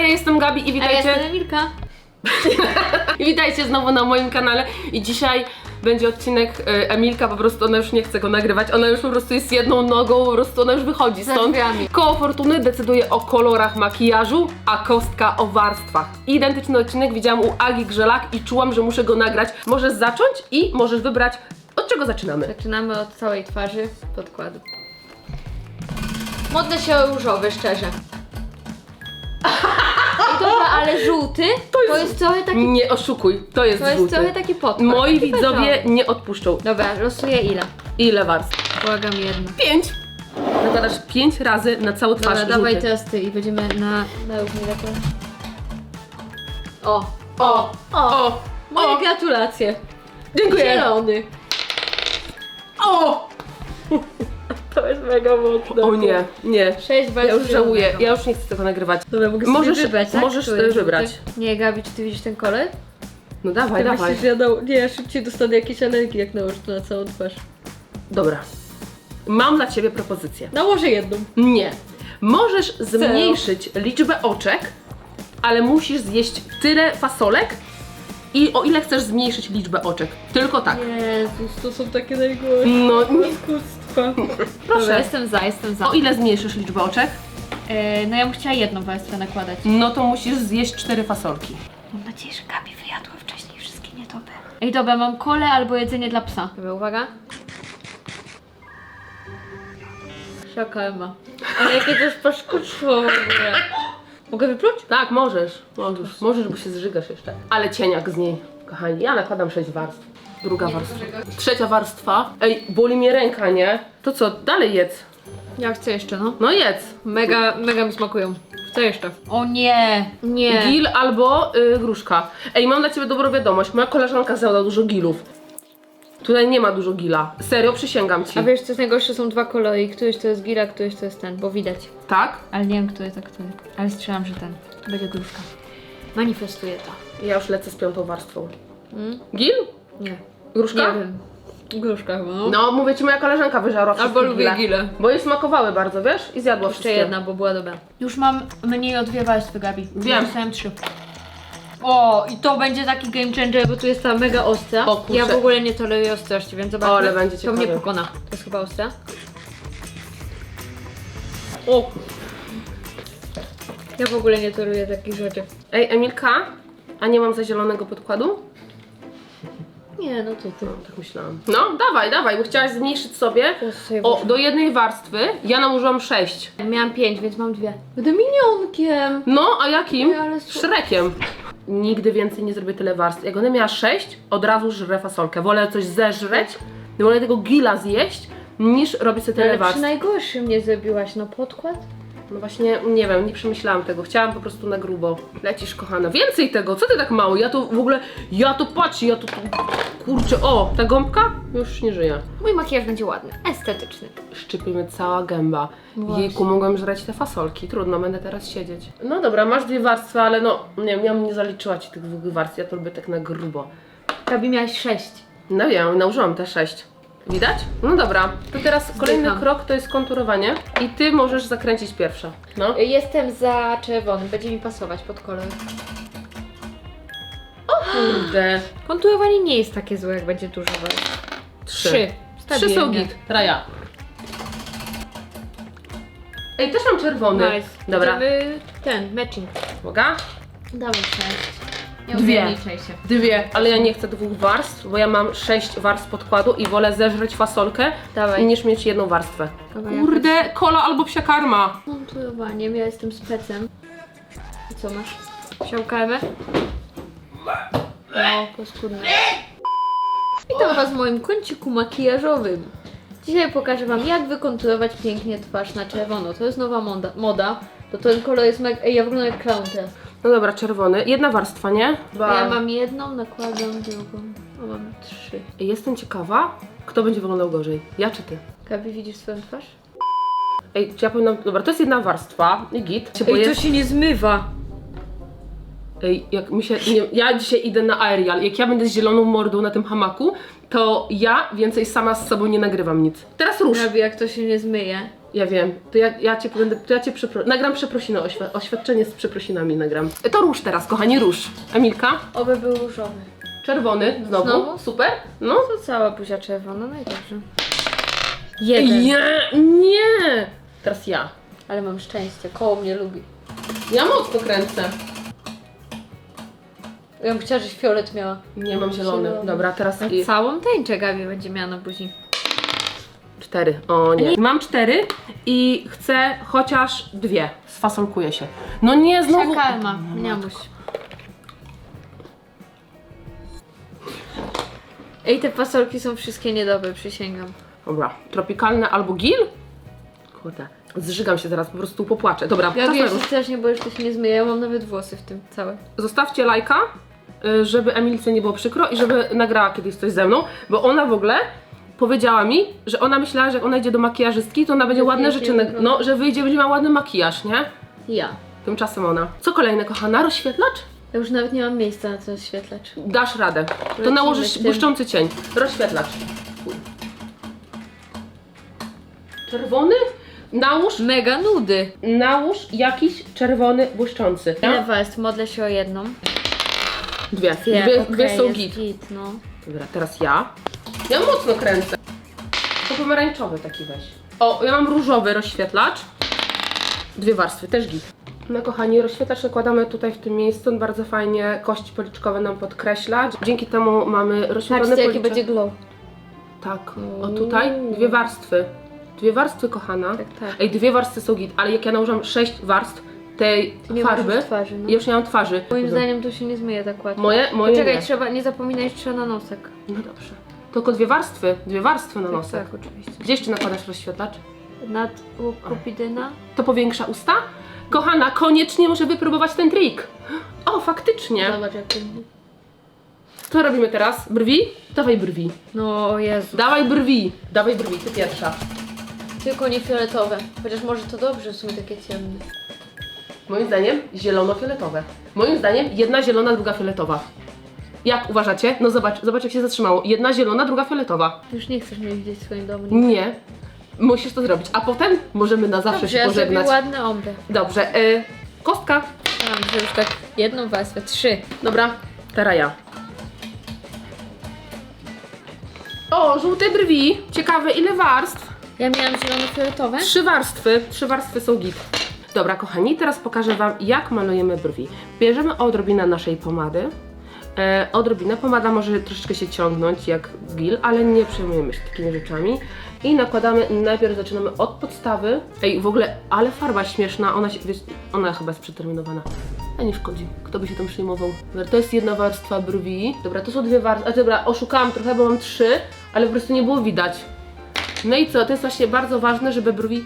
ja jestem Gabi i A ja witajcie, jestem Emilka. i witajcie znowu na moim kanale i dzisiaj będzie odcinek y, Emilka, po prostu ona już nie chce go nagrywać, ona już po prostu jest jedną nogą, po prostu ona już wychodzi Za stąd. drzwiami. Koło Fortuny decyduje o kolorach makijażu, a kostka o warstwach. Identyczny odcinek widziałam u Agi Grzelak i czułam, że muszę go nagrać. Możesz zacząć i możesz wybrać, od czego zaczynamy. Zaczynamy od całej twarzy podkładu. Modne się różowy, szczerze. Dobra, ale żółty to jest- trochę taki. Nie oszukuj, to jest To jest żółty. trochę taki podkład. Moi Taki widzowie nie odpuszczą. Dobra, losuję ile? Ile warstw? Błagam jedno. Pięć. Nakładasz pięć razy na całą twarz Dobra, dawaj żółty. teraz ty i będziemy na. na równi. O! O, O! o, Moje o, gratulacje! dziękuję. Zielony! O! To jest mega mocne. O nie, nie. Sześć Ja już żałuję, ja już nie chcę tego nagrywać. Dobra, mogę Możesz- sobie wybrać, tak? możesz Który jest wybrać. Nie, Gabi, czy ty widzisz ten kolor? No dawaj, Ty dawaj. myślisz, że ja. Nie, ja szybciej dostanę jakieś alergii, jak nałożę to na całą twarz. Dobra. Mam dla ciebie propozycję. Nałożę jedną. Nie. Możesz zmniejszyć liczbę oczek, ale musisz zjeść tyle fasolek i o ile chcesz zmniejszyć liczbę oczek. Tylko tak. Jezus, to są takie najgorsze. No nie. Proszę. jestem za, jestem za. O ile zmniejszysz liczbę oczek? E, no ja bym chciała jedną warstwę nakładać. No to musisz zjeść cztery fasolki. Mam nadzieję, że Gabi wyjadła wcześniej wszystkie niedobre. Ej, dobra, mam kole albo jedzenie dla psa. Dobra, uwaga. Szakalma. Ale jakie to jest paskudstwo w ogóle. Mogę wypluć? Tak, możesz. Możesz, możesz bo się zżygasz jeszcze. Ale cieniak z niej, kochani. Ja nakładam sześć warstw. Druga warstwa. Trzecia warstwa. Ej, boli mnie ręka, nie? To co, dalej jedz. Ja chcę jeszcze, no. No jedz. Mega, mega mi smakują. Chcę jeszcze. O nie, nie. Gil albo y, gruszka. Ej, mam dla ciebie dobrą wiadomość. Moja koleżanka zjadła dużo gilów. Tutaj nie ma dużo gila. Serio, przysięgam ci. A wiesz co jest najgorsze? Są dwa kolory. Któryś to jest gira, któryś to jest ten, bo widać. Tak? Ale nie wiem, który to który. Ale strzelam, że ten. To będzie gruszka. Manifestuję to. Ja już lecę z piątą warstwą. Mm? Gil? Nie. Gruszka? Nie wiem. Gruszka chyba, no. No, mówię ci, moja koleżanka wyżarła wszystkie Albo lubię gile. gile. Bo jej smakowały bardzo, wiesz? I zjadła Jeszcze wszystkie. jedna, bo była dobra. Już mam mniej o dwie warstwy, Gabi. Wiem. Dostałem trzy. O, i to będzie taki game changer, bo tu jest ta mega ostra. O kurczę. ja w ogóle nie toleruję ostrości, więc zobaczmy. O, ale będzie To mnie pokona. To jest chyba ostra. O. Ja w ogóle nie toleruję takich rzeczy. Ej, Emilka? A nie mam za zielonego podkładu? Nie, no co ty. No, tak myślałam. No, dawaj, dawaj, bo chciałaś zmniejszyć sobie. Teraz sobie O, włożę. do jednej warstwy ja nałożyłam sześć. Miałam pięć, więc mam dwie. Będę minionkiem. No, a jakim? Ej, ale su- Szrekiem. Nigdy więcej nie zrobię tyle warstw. Jak ona miała sześć, od razu żrę fasolkę. Wolę coś zeżreć, wolę tego gila zjeść, niż robić sobie tyle Ale przy warstw. najgorszym nie zrobiłaś, no podkład? No właśnie, nie wiem, nie przemyślałam tego. Chciałam po prostu na grubo. Lecisz, kochana. Więcej tego, co ty tak mało? Ja to w ogóle, ja to patrzę, ja to, kurczę, o, ta gąbka już nie żyje. Mój makijaż będzie ładny, estetyczny. Szczypie mnie cała gęba. Właśnie. Jejku, mogłam żreć te fasolki. Trudno, będę teraz siedzieć. No dobra, masz dwie warstwy, ale no, nie wiem, ja bym nie zaliczyła ci tych dwóch warstw, ja to lubię tak na grubo. Gabi miałaś sześć. No wiem, nałożyłam te sześć. Widać? No dobra, to teraz kolejny Zdycham. krok to jest konturowanie i ty możesz zakręcić pierwsza. No. Jestem za czerwonym, będzie mi pasować pod kolor. Kurde. Konturowanie nie jest takie złe, jak będzie dużo warstw. Trzy. Trzy. Trzy są Stabilnie. git. Raja. Ej, też mam czerwony. Nice. Dobra, Będziemy ten, matching. uwaga. Dawaj sześć. Nie Dwie. ograniczaj się. Dwie, ale ja nie chcę dwóch warstw, bo ja mam sześć warstw podkładu i wolę zeżreć fasolkę, Dawaj. niż mieć jedną warstwę. Dobra, Kurde, kola albo psia karma. Konturowanie, ja jestem specem. I co masz? Siałkamy? No, paskudne. Witam Was w moim kąciku makijażowym. Dzisiaj pokażę Wam, jak wykonturować pięknie twarz na czerwono. To jest nowa moda. moda. To ten kolor jest mega... Ej, ja wyglądam jak clown teraz. No dobra, czerwony. Jedna warstwa, nie? A ja mam jedną, nakładam drugą. O, mam trzy. Ej, Jestem ciekawa, kto będzie wyglądał gorzej. Ja czy ty? Gabi, widzisz swoją twarz? Ej, czy ja powinnam... Dobra, to jest jedna warstwa i git. Się boję... się nie zmywa. Ej, jak mi się... Nie, ja dzisiaj idę na aerial. Jak ja będę z zieloną mordą na tym hamaku, to ja więcej sama z sobą nie nagrywam nic. Teraz rusz. Gabi, jak to się nie zmyje, Ja wiem, to ja, ja cię będę, to ja cię przepro... nagram przeprosiny, oświ- oświadczenie z przeprosinami nagram. To róż teraz, kochani, róż. Emilka, Oby był różowy. czerwony, znowu, Znowu? super, no. To cała buzia czerwona, no i dobrze. Jeden. Ja, nie! Teraz ja. Ale mam szczęście, koło mnie lubi. Ja mocno kręcę. Ja bym chciała, żeś fiolet miała. Nie mam zielony. Zielony. Dobra, teraz i... całą tęczę Gabi będzie miała na buzi. Cztery. O nie. Mam cztery i chcę chociaż dwie. Sfasolkuję się. No nie, znowu... Karma, mniamuś. Ej, te fasolki są wszystkie niedobre, przysięgam. Dobra, tropikalne albo gil? Kurde, zżygam się zaraz, po prostu popłaczę. Dobra, Ja czas na wiesz, róż. strasznie boję, że to się nie zmyje. Ja mam nawet włosy w tym całe. Zostawcie lajka, y, żeby Emilce nie było przykro i żeby nagrała kiedyś coś ze mną, bo ona w ogóle powiedziała mi, że ona myślała, że jak ona idzie do makijażystki, to ona będzie ładne rzeczy, no, że wyjdzie, będzie miała ładny makijaż, nie? Ja. Tymczasem ona. Co kolejne, kochana? Rozświetlacz? Ja już nawet nie mam miejsca na ten świetlacz. Dasz radę. To Lecimy nałożysz tym. błyszczący cień. Rozświetlacz. Fuj. Czerwony? Nałóż, Mega nudy. nałóż jakiś czerwony błyszczący. Ile warstw? Modlę się o jedną. Dwie. Dwie, dwie okej, są jest git. git. no. Dobra, teraz ja. Ja mocno kręcę. To pomarańczowy taki weź. O, ja mam różowy rozświetlacz. Dwie warstwy, też git. No kochani, rozświetlacz nakładamy tutaj w tym miejscu. On bardzo fajnie kości policzkowe nam podkreśla. Dzięki temu mamy rozświetlone Patrzcie, jaki policzek. będzie glow. Tak, o tutaj dwie warstwy. Dwie warstwy, kochana. Tak, tak. Ej, dwie warstwy są git, ale jak ja nałożam sześć warstw tej Nie farby, masz twarzy, no. ja już nie mam twarzy. Moim zdaniem to się nie zmyje tak łatwo. Moje, moje Poczekaj, nie. trzeba, nie zapominaj, że trzeba na nosek. No dobrze. Tylko dwie warstwy, dwie warstwy na Tak, nosek. tak, oczywiście. Gdzie jeszcze nakładasz rozświetlacz? Nad łuk kupidyna. To powiększa usta? Kochana, koniecznie muszę wypróbować ten trik. O, faktycznie. Zobacz jak. Co robimy teraz? Brwi? Dawaj brwi. No Jezu. Dawaj brwi. Dawaj brwi, ty pierwsza. Tylko nie fioletowe. Chociaż może to dobrze, sumie takie ciemne. Moim zdaniem zielono-fioletowe. Moim zdaniem jedna zielona, druga fioletowa. Jak uważacie? No zobacz, zobacz jak się zatrzymało. Jedna zielona, druga fioletowa. Już nie chcesz mnie widzieć w swoim domu. Nie. Musisz to zrobić. A potem możemy na zawsze Dobrze, się ja zrobię pożegnać. ładne ombre. Dobrze. Y, kostka. Mam, że już tak jedną warstwę, trzy. Dobra, teraz ja. O, żółte brwi. Ciekawe ile warstw. Ja miałam zielono-fioletowe. Trzy warstwy. Trzy warstwy są git. Dobra, kochani, teraz pokażę Wam, jak malujemy brwi. Bierzemy odrobinę naszej pomady. E, odrobinę. Pomada może troszeczkę się ciągnąć jak gil, ale nie przejmujemy się takimi rzeczami. I nakładamy, najpierw zaczynamy od podstawy. Ej, w ogóle, ale farba śmieszna, ona, się, wiesz, ona chyba jest przeterminowana. A nie szkodzi, kto by się tam przejmował. To jest jedna warstwa brwi. Dobra, to są dwie warstwy. A dobra, oszukałam trochę, bo mam trzy, ale po prostu nie było widać. No i co, to jest właśnie bardzo ważne, żeby brwi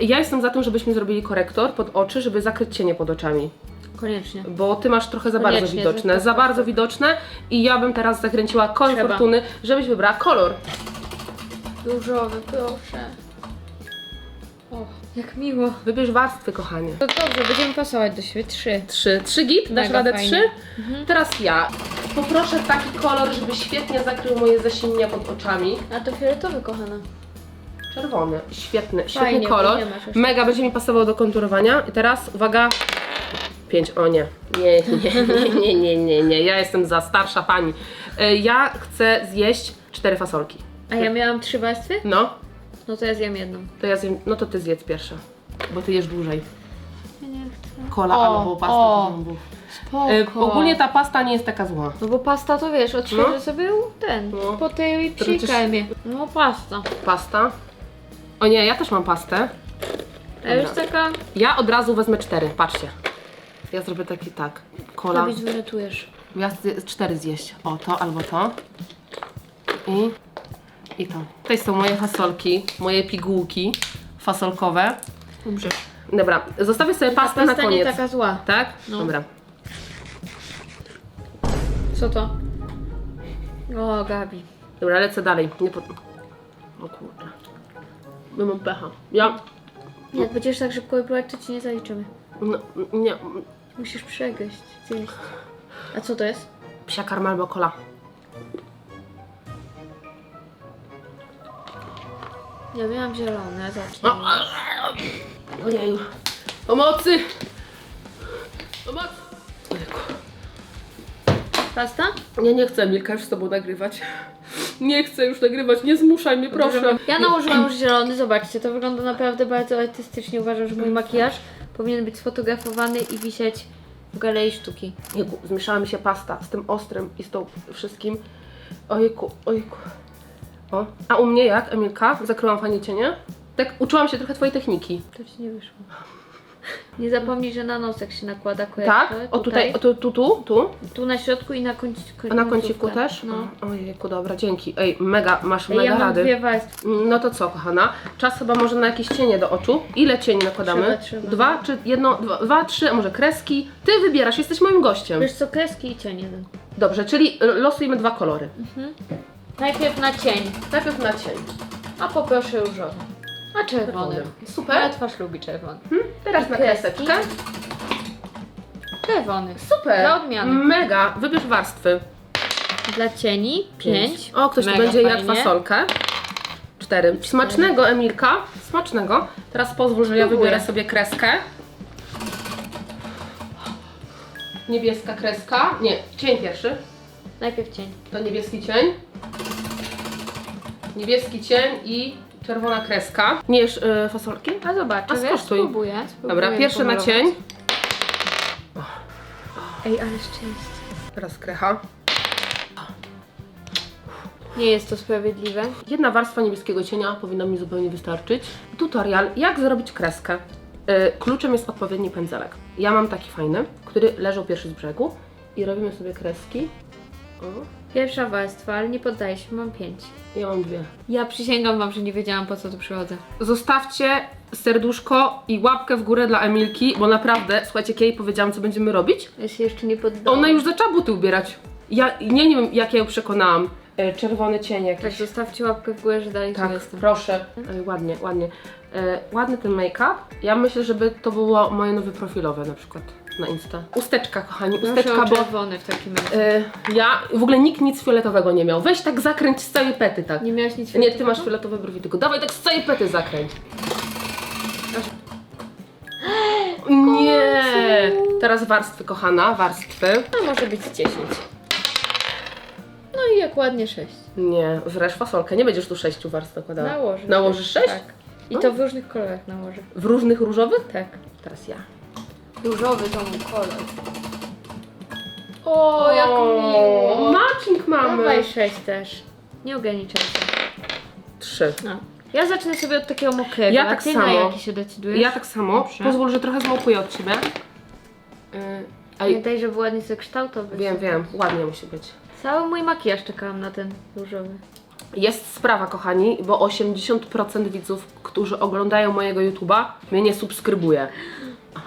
ja jestem za tym, żebyśmy zrobili korektor pod oczy, żeby zakryć cienie pod oczami. Koniecznie. Bo ty masz trochę za bardzo Koniecznie, widoczne. to- Za bardzo widoczne i ja bym teraz zakręciła koło Trzeba. fortuny, żebyś wybrała kolor. Różowy, proszę. O, jak miło. Wybierz warstwy, kochanie. To dobrze, będziemy pasować do siebie. Trzy. Trzy. Trzy git? Dasz Mega radę fajnie. trzy? Teraz ja. Poproszę taki kolor, żeby świetnie zakrył moje zasięgnia pod oczami. A to fioletowy, kochana. Czerwony. Świetny, świetny Fajnie, kolor. bo nie masz jeszcze. Mega będzie mi pasował do konturowania. I teraz, uwaga. Pięć, o nie. Nie, nie, nie, nie, nie, nie. Ja jestem za starsza pani. Y, Ja chcę zjeść cztery fasolki. A ja miałam trzy warstwy? No, No to ja zjem jedną. to ja zjem, no to ty zjedz pierwsza. Bo ty jesz dłużej. Nie. Kola O, albo pasta o. Spoko. Y, Ogólnie ta pasta nie jest taka zła. No bo pasta to wiesz, odświeżę No. sobie ten, No. po tej przecież- przykarmie. No pasta. Pasta. O nie, ja też mam pastę. A już Dobra. taka... Ja od razu wezmę cztery, patrzcie. Ja zrobię taki tak. Kola. Robić wyletujesz. Ja chcę cztery zjeść. O, to albo to. I, I to. Tutaj są moje fasolki, moje pigułki fasolkowe. Dobrze. Dobra, zostawię sobie pastę na nie koniec. taka zła. Tak? No. Dobra. Co to? O, Gabi. Dobra, lecę dalej. Nie po... O kurde. Ja mam pecha. Ja... Jak będziesz tak szybko wypływać, to ci nie zaliczymy. No, nie... Musisz przegryźć, zjeść. A co to jest? Psia karma albo kola. Ja miałam zielone, zacznij. Ojeju. Pomocy! Pomocy! Ojejku. Pasta? Ja nie chcę Milka już z tobą nagrywać. Nie chcę już nagrywać, nie zmuszaj mnie, proszę. Ja nałożyłam już zielony, zobaczcie, to wygląda naprawdę bardzo artystycznie. Uważam, że mój makijaż powinien być sfotografowany i wisieć w galerii sztuki. Jejku, zmieszała mi się pasta z tym ostrym i z tą wszystkim. Ojejku, ojejku. O. A u mnie jak, Emilka? Zakryłam fajnie cienie? Tak, uczyłam się trochę twojej techniki. To ci nie wyszło. Nie zapomnij, że na nosek się nakłada korektę. Tak? O tutaj, o, tu, tu, tu, tu? Tu na środku i na końcu. A na kąciku też? No. Ojejku, dobra, dzięki. Ej, mega, masz Ej, mega ja mam rady. dwie warstwy. No to co, kochana? Czas chyba może na jakieś cienie do oczu. Ile cieni nakładamy? Trzeba, trzeba. Dwa czy jedno, dwa, dwa, trzy, a może kreski? Ty wybierasz, jesteś moim gościem. Wiesz co, kreski i cień jeden. Dobrze, czyli losujemy dwa kolory. Najpierw na cień, Najpierw na cień. a poproszę różowy. A czerwony. Super. Moja twarz lubi czerwony. Hmm? Teraz na kreski. kreseczkę. Czerwony. Super. Dla odmiany. Mega. Wybierz warstwy. Dla cieni pięć. O, ktoś tu będzie jadł fasolkę. Cztery. Smacznego, Emilka. Smacznego. Teraz pozwól, że ja Spróbuję. wybiorę sobie kreskę. Niebieska kreska. Nie, cień pierwszy. Najpierw cień. To niebieski cień. Niebieski cień i czerwona kreska. Nie jesz y, fasolki? A zobaczę, A skosztuj. spróbuję, spróbuję Dobra, pierwszy na pomalować. cień. Ej, ale szczęście. Teraz krecha. Nie jest to sprawiedliwe. Jedna warstwa niebieskiego cienia powinna mi zupełnie wystarczyć. Tutorial, jak zrobić kreskę. Y, Kluczem jest odpowiedni pędzelek. Ja mam taki fajny, który leżał pierwszy z brzegu i robimy sobie kreski. O, Pierwsza warstwa, ale nie poddaję się, mam pięć. ja mam dwie. Ja przysięgam wam, że nie wiedziałam po co tu przychodzę. Zostawcie serduszko i łapkę w górę dla Emilki, bo naprawdę, słuchajcie, kiedy jej powiedziałam, co będziemy robić, Ja się jeszcze nie poddałam. ona już zaczęła buty ubierać. Ja nie, nie wiem, jak ja ją przekonałam. E, Czerwony cień Tak, jakiś. zostawcie łapkę w górę, że dalej tu Tak, jestem. proszę. Ej, ładnie, ładnie. E, ładny ten make-up. Ja myślę, żeby to było moje nowe profilowe na przykład na Insta. Usteczka, kochani, usteczka, bo czerwony w takim razie. e, ja, w ogóle nikt nic fioletowego nie miał. Weź tak zakręć z całej pety, tak. Nie miałaś nic Nie, ty masz fioletowe brwi, tylko dawaj tak z całej pety zakręć. Nie! Teraz warstwy, kochana, warstwy. A może być 10. No i jak ładnie 6. Nie, żresz fasolkę, nie będziesz tu sześciu warstw nakładała. Nałożę. Nałożysz sześć? Tak. I No. to w różnych kolorach nałożę. W różnych różowych? Tak. Teraz ja. Różowy to mój kolor. O, jak miło. Matching mamy. Dawaj 6 też. Nie ograniczaj się. Trzy. No. Ja zacznę sobie od takiego mokrego, Ja a tak ty na samo. jaki się decydujesz? Ja tak samo. Dobrze. Pozwól, że trochę zmopuję od ciebie. Yy, ej, Pamiętaj, żeby ładnie sobie kształtowy. wiem, wiem, ładnie musi być. Cały mój makijaż czekałam na ten różowy. Jest sprawa, kochani, bo 80% widzów, którzy oglądają mojego YouTube'a, mnie nie subskrybuje.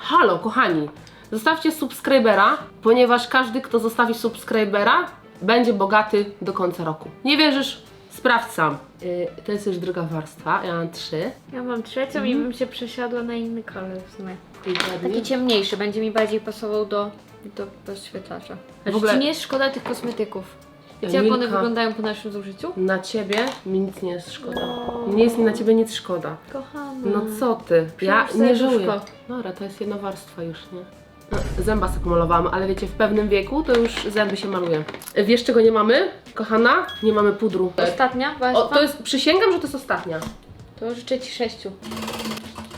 Halo, kochani, zostawcie subskrybera, ponieważ każdy, kto zostawi subskrybera, będzie bogaty do końca roku. Nie wierzysz? Sprawdź sam. Yy, to jest już druga warstwa, ja mam trzy. Ja mam trzecią i bym się przesiadła na inny kolor w sumie. Taki ciemniejszy, będzie mi bardziej pasował do, do rozświetlacza. Znaczy, ogóle- ci nie jest szkoda tych kosmetyków. Wiecie, jak one wyglądają po naszym zużyciu? Na ciebie mi nic nie jest szkoda. O. Nie jest mi na ciebie nic szkoda. Kochana. No co ty? Ja Przyłóż nie serduszko. żałuję. Dobra, to jest jedna warstwa już, nie? No, zęba sobie pomalowałam, ale wiecie, w pewnym wieku to już zęby się maluje. Wiesz czego nie mamy, kochana? Nie mamy pudru. Ostatnia warstwa? O, to jest, przysięgam, że to jest ostatnia. To życzę Ci sześciu.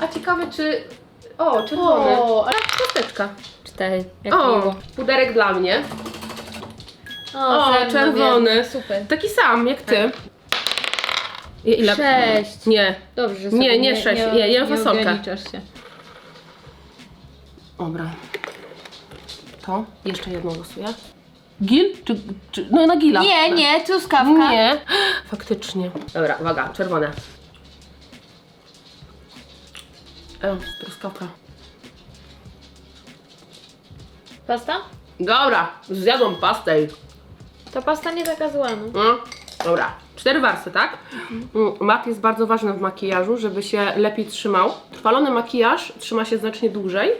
A ciekawe czy... O, czerwony. O, ale kosteczka. Cztery, jak O, miło. puderek dla mnie. O, mną czerwony. Super. Taki sam, jak ty. I- Ile? Sześć. Nie. Dobrze, że Nie, sobie nie sześć. Nie, jem fasolkę. ograniczasz się. Dobra. To? Jeszcze jedną losuję. Gil? Czy, czy... No na gila. Nie, nie, truskawka. Nie. Faktycznie. Dobra, uwaga, czerwone. E, truskawka. Pasta? Dobra, zjadłam pastę. i- Ta pasta nie taka zła, no. No, dobra. Cztery warstwy, tak? Mm, Mat jest bardzo ważny w makijażu, żeby się lepiej trzymał. Trwalony makijaż trzyma się znacznie dłużej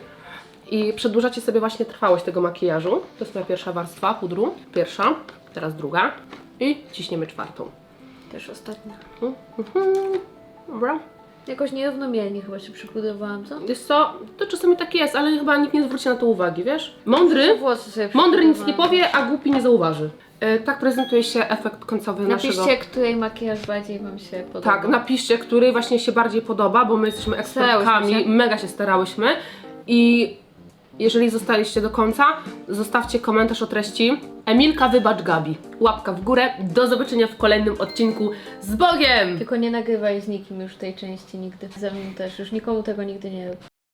i przedłużacie sobie właśnie trwałość tego makijażu. To jest moja pierwsza warstwa pudru. Pierwsza, teraz druga i ciśniemy czwartą. Też ostatnia. Mhm, mhm. Dobra. Jakoś nierównomiernie chyba się przybudowałam, co? Wiesz co, to czasami tak jest, ale chyba nikt nie zwróci na to uwagi, wiesz? Mądry, Włosy sobie mądry nic nie przybudowałam. powie, a głupi nie zauważy. E, tak prezentuje się efekt końcowy Napiszcie, naszego... której makijaż bardziej Wam się podoba. Tak, napiszcie, który właśnie się bardziej podoba, bo my jesteśmy ekspertkami, Starałyśmy się. mega się starałyśmy i jeżeli zostaliście do końca, zostawcie komentarz o treści Emilka wybacz Gabi. Łapka w górę, do zobaczenia w kolejnym odcinku z Bogiem! Tylko nie nagrywaj z nikim już tej części nigdy. Ze mną też, już nikomu tego nigdy nie rób.